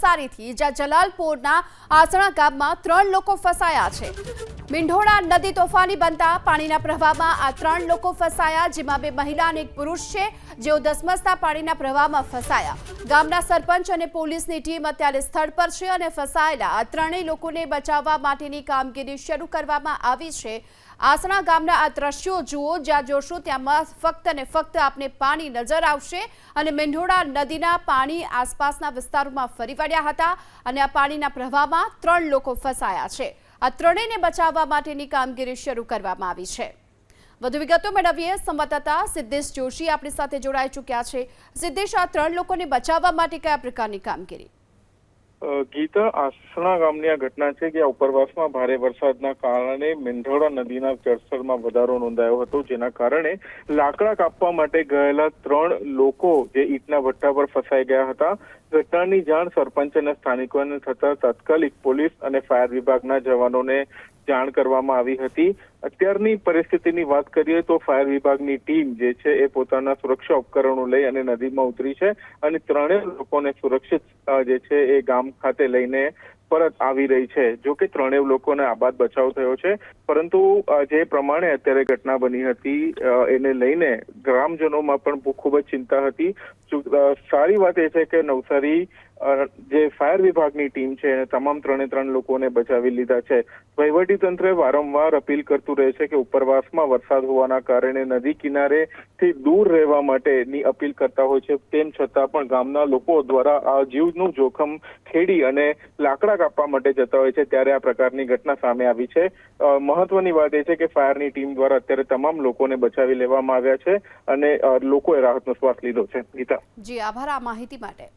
નવસારીથી, જ્યાં જલાલપોરના આસણા ગામમાં ત્રણ લોકો ફસાયા છે. મીંઢોળા નદી તોફાની બનતા પાણીના પ્રવાહમાં આ ત્રણ લોકો ફસાયા, જેમાં બે મહિલા અને એક પુરુષ છે. જેઓ ધસમસતા પાણીના પ્રવાહમાં ફસાયા. ગામના સરપંચ અને પોલીસની ટીમ અત્યારે સ્થળ પર છે અને ફસાયેલા આ ત્રણેય લોકોને બચાવવા માટેની કામગીરી શરૂ કરવામાં આવી છે. આસણા ગામના આ દ્રશ્યો જુઓ, જ્યાં જોશો ત્યાંમાં ફક્ત અને ફક્ત આપને પાણી નજર આવશે અને મેંઢોળા નદીના પાણી આસપાસના વિસ્તારોમાં ફરી વળ્યા હતા અને આ પાણીના પ્રવાહમાં ત્રણ લોકો ફસાયા છે. આ ત્રણેયને બચાવવા માટેની કામગીરી શરૂ કરવામાં આવી છે. વધુ વિગતો મેળવીએ. સંવાદદાતા સિદ્ધેશ જોશી આપણી સાથે જોડાઈ ચૂક્યા છે. સિદ્ધેશ, આ ત્રણ લોકોને બચાવવા માટે કયા પ્રકારની કામગીરી? ગીતા આસણા ગામની આ ઘટના છે કે ઉપરવાસમાં ભારે વરસાદના કારણે મેંઢોળા નદીના જળસ્તરમાં વધારો નોંધાયો હતો, જેના કારણે લાકડા કાપવા માટે ગયેલા ત્રણ લોકો જે ઈટના ભઠ્ઠા પર ફસાઈ ગયા હતા. ઘટનાની જાણ સરપંચ અને સ્થાનિકોને થતા તાત્કાલિક પોલીસ અને ફાયર વિભાગના જવાનોને જાણ કરવામાં આવી હતી. અત્યારની પરિસ્થિતિની વાત કરીએ તો ફાયર વિભાગની ટીમ જે છે એ પોતાના સુરક્ષા ઉપકરણો લઈ અને નદીમાં ઉતરી છે અને ત્રણેય લોકોને સુરક્ષિત જે છે એ ગામ ખાતે લઈને પરત આવી રહી છે. જો કે ત્રણેય લોકોને આબાદ બચાવ થયો છે. પરંતુ જે પ્રમાણે અત્યારે ઘટના બની હતી એને લઈને ગ્રામજનોમાં પણ ખૂબ જ ચિંતા હતી. સારી વાત એ છે કે નવસારી જે ફાયર વિભાગની ટીમ છે, એને તમામ ત્રણે ત્રણ લોકોને બચાવી લીધા છે. વહીવટી તંત્રે વારંવાર અપીલ કરતું રહે છે કે ઉપરવાસમાં વરસાદ હોવાના કારણે નદી કિનારેથી દૂર રહેવા માટેની અપીલ કરતા હોય છે. તેમ છતાં પણ ગામના લોકો દ્વારા આ જીવનું જોખમ ખેડી અને લાકડા કાપવા માટે જતા હોય છે. ત્યારે આ પ્રકારની ઘટના સામે આવી છે. મહત્વની વાત એ છે કે ફાયરની ટીમ દ્વારા અત્યારે તમામ લોકોને બચાવી લેવામાં આવ્યા છે અને લોકોએ રાહતનો શ્વાસ લીધો છે. ગીતા. જી, આભાર આ માહિતી માટે.